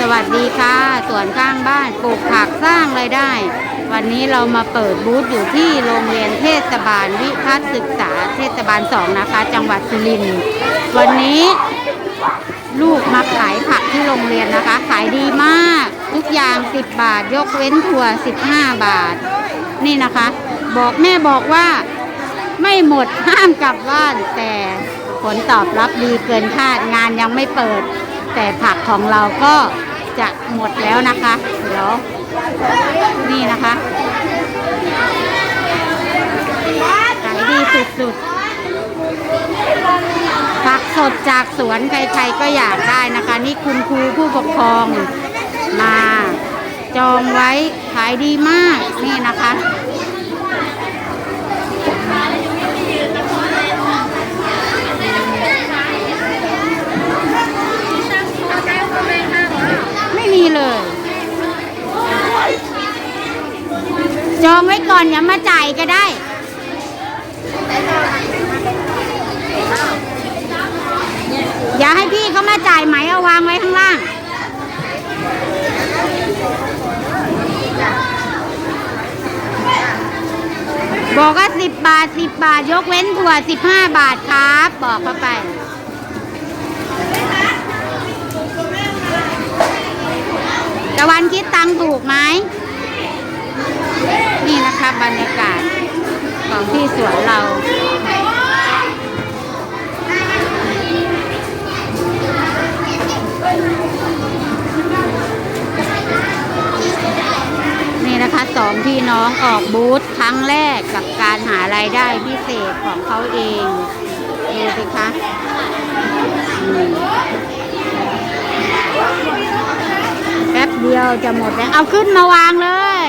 สวัสดีค่ะสวนข้างบ้านปลูกผักสร้างไรายได้ วันนี้เรามาเปิดบูธอยู่ที่โรงเรียนเทศบาลวิพัฒน์ศึกษาเทศบาลสองนะคะ จังหวัดสุรินทร์วันนี้ลูกมาขายผักที่โรงเรียนนะคะ ขายดีมาก ทุกอย่าง 10 บาท ยกเว้นถั่ว 15 บาท นี่นะคะ บอกแม่บอกว่าไม่หมดห้ามกลับบ้านแต่ผลตอบรับดีเกินคาดงานยังไม่เปิด แต่ผักของเราก็ จะหมดแล้วนะคะ เดี๋ยวนี่นะคะขายดีสุดๆผักสดจากสวนใครๆก็อยากได้นะคะ นี่คุณครูผู้ปกครองมาจองไว้ขายดีมากนี่นะคะ ไม่มีเลย จองไว้ก่อนอย่ามาจ่ายก็ได้ อย่าให้พี่เขามาจ่ายไหมเอาวางไว้ข้างล่าง บอกว่าสิบบาทสิบบาทยกเว้นถั่วสิบห้าบาทครับ บอกเข้าไป ตะวันคิดตังค์ถูกไหม นี่นะคะบรรยากาศ ของที่สวนเรานี่นะคะสองพี่น้องออกบูธครั้งแรกกับการหารายได้พิเศษของเขาเองดูสิคะแป๊บเดียวจะหมดแล้ว เอาขึ้นมาวางเลย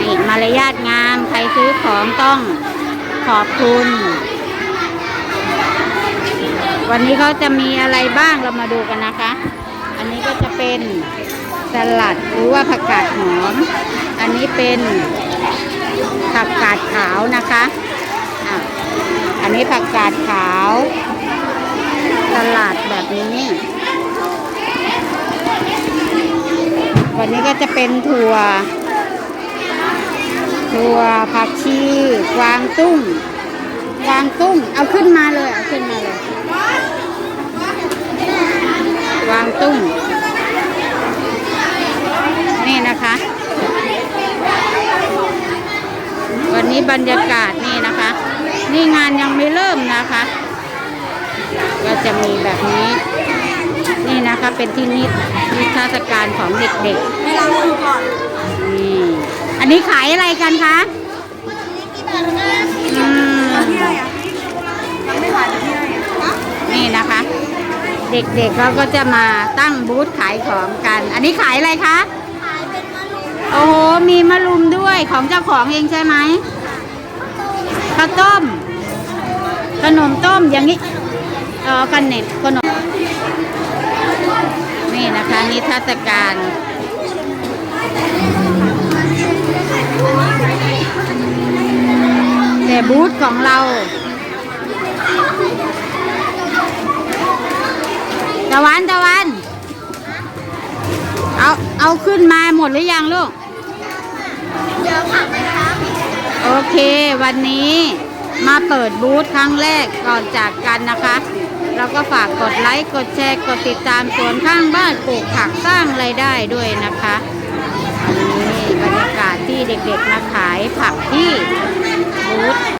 นี่มารยาทงาม ใค รซื้อของต้องขอบคุณ วันนี้เขาจะมีอะไรบ้างเรามาดูกันนะคะ อันนี้ก็จะเป็นสลัดหรือว่าผักกาดหอม อันนี้เป็นผักกาดขาวนะคะอะอันนี้ผักกาดขาวสลัดแบบนี้ วันนี้ก็จะเป็นถั่ว ถั่วผักชีกวางตุ้งกวางตุ้ง เอาขึ้นมาเลย เอาขึ้นมาเลยวางตุ้ง นี่นะคะ วันนี้บรรยากาศนี่นะคะ นี่งานยังไม่เริ่มนะคะ ก็จะมีแบบนี้ นี่นะคะเป็นที่นิดนิทรรศการของเด็กๆนี่ อันนี้ขายอะไรกันคะอืมนี่นะคะ เด็กๆเขาก็จะมาตั้งบูธขายของกัน อันนี้ขายอะไรคะโอ้โห มีมะรุมด้วยของเจ้าของเองใช่ไหมข้าวต้ม ขนมต้มอย่างนี้เออขนมขนม นี่นะคะนิทรรศการ แต่บูธของเรา ตะวันตะวัน เอาเอาขึ้นมาหมดหรือยังลูก เดี๋ยวผักไหมคะโอเควันนี้มาเปิดบูธครั้งแรกก่อนจากกันนะคะแล้วก็ฝากกดไลค์ กดแชร์ กดติดตามสวนข้างบ้านปลูกผักสร้างไรายได้ด้วยนะคะ ที่เด็กๆมาขายผักที่บูธ